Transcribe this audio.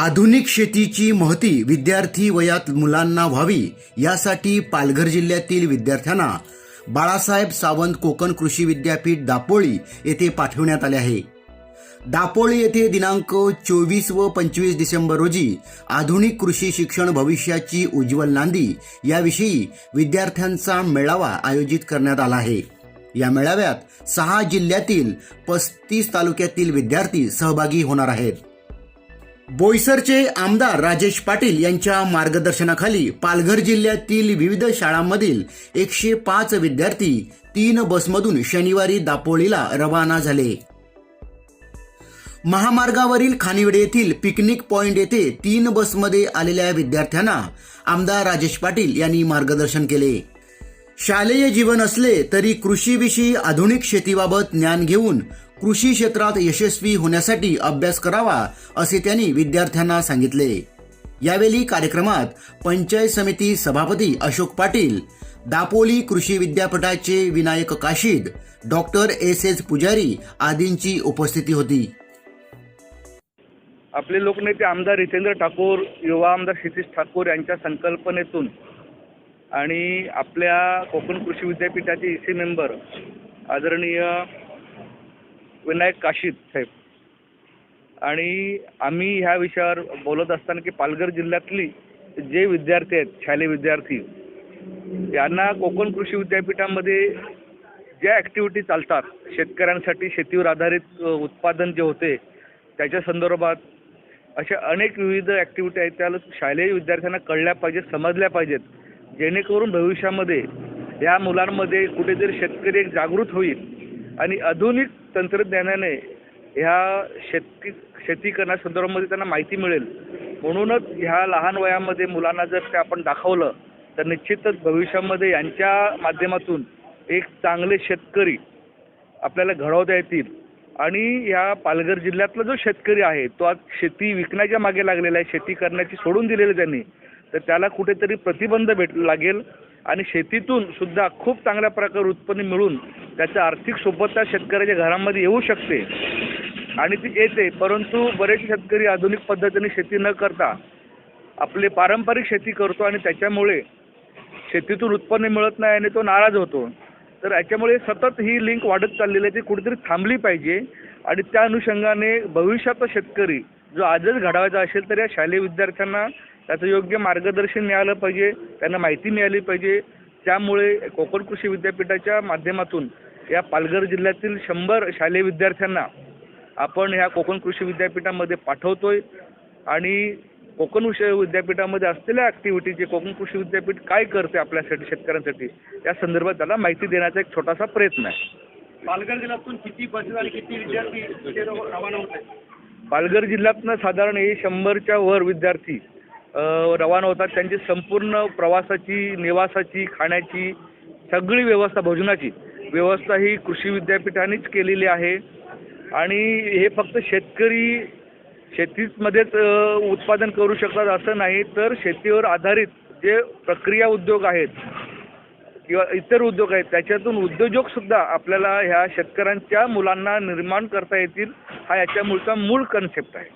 आधुनिक शेतीची महती विद्यार्थी वयात मुलांना व्हावी यासाठी पालघर जिल्ह्यातील विद्यार्थ्यांना बाळासाहेब सावंत कोकण कृषी विद्यापीठ दापोळी येथे पाठवण्यात आले आहे. दापोळी येथे दिनांक चोवीस व पंचवीस डिसेंबर रोजी आधुनिक कृषी शिक्षण भविष्याची उज्ज्वल नांदी याविषयी विद्यार्थ्यांचा मेळावा आयोजित करण्यात आला आहे. या मेळाव्यात सहा जिल्ह्यातील पस्तीस तालुक्यातील विद्यार्थी सहभागी होणार आहेत. बोईसरचे आमदार राजेश पाटील यांच्या मार्गदर्शनाखाली पालघर जिल्ह्यातील विविध शाळांमधील एकशे पाच विद्यार्थी तीन बसमधून शनिवारी दापोळीला रवाना झाले. महामार्गावरील खानिवडे येथील पिकनिक पॉइंट येथे तीन बसमध्ये आलेल्या विद्यार्थ्यांना आमदार राजेश पाटील यांनी मार्गदर्शन केले. शालेय जीवन असले तरी कृषीविषयी आधुनिक शेतीबाबत ज्ञान घेऊन कृषी क्षेत्रात यशस्वी होण्यासाठी अभ्यास करावा असे त्यांनी विद्यार्थ्यांना सांगितले. यावेळी कार्यक्रमात पंचायत समिती सभापती अशोक पाटील दापोली कृषी विद्यापीठाचे Vinayak Kashid doctor S S Pujari आदींची उपस्थिती होती. आपले लोकनेते आमदार हितेंद्र ठाकूर युवा आमदार क्षितिश ठाकूर यांच्या संकल्पनेतून आणि आपल्या कोकण कृषी विद्यापीठाचे सी मेंबर आदरणीय विनायक काशीद साहेब. आणि आम्ही ह्या विषयावर बोलत असताना की पालघर जिल्ह्यातली जे विद्यार्थी आहेत शालेय विद्यार्थी यांना कोकण कृषी विद्यापीठामध्ये ज्या ॲक्टिव्हिटी चालतात शेतकऱ्यांसाठी शेतीवर आधारित उत्पादन जे होते त्याच्या संदर्भात अशा अनेक विविध ॲक्टिव्हिटी आहेत त्याला शालेय विद्यार्थ्यांना कळल्या पाहिजेत समजल्या पाहिजेत. जेणेकरून भविष्यामध्ये या मुलांमध्ये कुठेतरी शेतकरी एक जागृत होईल. आणि आधुनिक तंत्रज्ञानाने ह्या शेती शेतीकरणा संदर्भामध्ये त्यांना माहिती मिळेल. म्हणूनच ह्या लहान वयामध्ये मुलांना जर ते आपण दाखवलं तर निश्चितच भविष्यामध्ये यांच्या माध्यमातून एक चांगले शेतकरी आपल्याला घडवता येतील. आणि या पालघर जिल्ह्यातला जो शेतकरी आहे तो आज शेती विकण्याच्या मागे लागलेला आहे शेती करण्याची सोडून दिलेली त्यांनी तर त्याला कुठेतरी प्रतिबंध भेट लागेल. आणि शेतीतून सुद्धा खूप चांगल्या प्रकारे उत्पन्न मिळून त्याच्या आर्थिक सोबतता शेतकऱ्याच्या घरामध्ये येऊ शकते आणि ती येते परंतु बरेच शेतकरी आधुनिक पद्धतीने शेती न करता आपले पारंपरिक शेती करतो आणि त्याच्यामुळे शेतीतून उत्पन्न मिळत नाही आणि तो नाराज होतो. तर याच्यामुळे सतत ही लिंक वाढत चाललेली आहे ती कुठेतरी थांबली पाहिजे आणि त्या अनुषंगाने भविष्याचा शेतकरी जो आजच घडवायचा असेल तर या शालेय विद्यार्थ्यांना त्याचं योग्य मार्गदर्शन मिळालं पाहिजे त्यांना माहिती मिळाली पाहिजे. त्यामुळे कोकण कृषी विद्यापीठाच्या माध्यमातून या पालघर जिल्ह्यातील शंभर शालेय विद्यार्थ्यांना आपण ह्या कोकण कृषी विद्यापीठामध्ये पाठवतोय. आणि कोकण कृषी विद्यापीठामध्ये असलेल्या ॲक्टिव्हिटीचे कोकण कृषी विद्यापीठ काय करते आपल्यासाठी शेतकऱ्यांसाठी या संदर्भात त्याला माहिती देण्याचा एक छोटासा प्रयत्न आहे. पालघर जिल्ह्यातून किती बसेस आणि किती विद्यार्थी रवाना होत आहेत? पालघर जिल्ह्यातनं साधारण हे शंभरच्या वर विद्यार्थी रवाना होतात. त्यांची संपूर्ण प्रवासाची निवासाची खाण्याची सगळी व्यवस्था भोजनाची व्यवस्था ही कृषी विद्यापीठानेच केलेली आहे. आणि हे फक्त शेतकरी शेतीमध्येच उत्पादन करू शकतात असं नाही तर शेतीवर आधारित जे प्रक्रिया उद्योग आहेत किंवा इतर उद्योग आहेत त्याच्यातून उद्योजक सुद्धा आपल्याला ह्या शेतकऱ्यांच्या मुलांना निर्माण करता येतील हा याच्या मूळचा मूळ कन्सेप्ट आहे.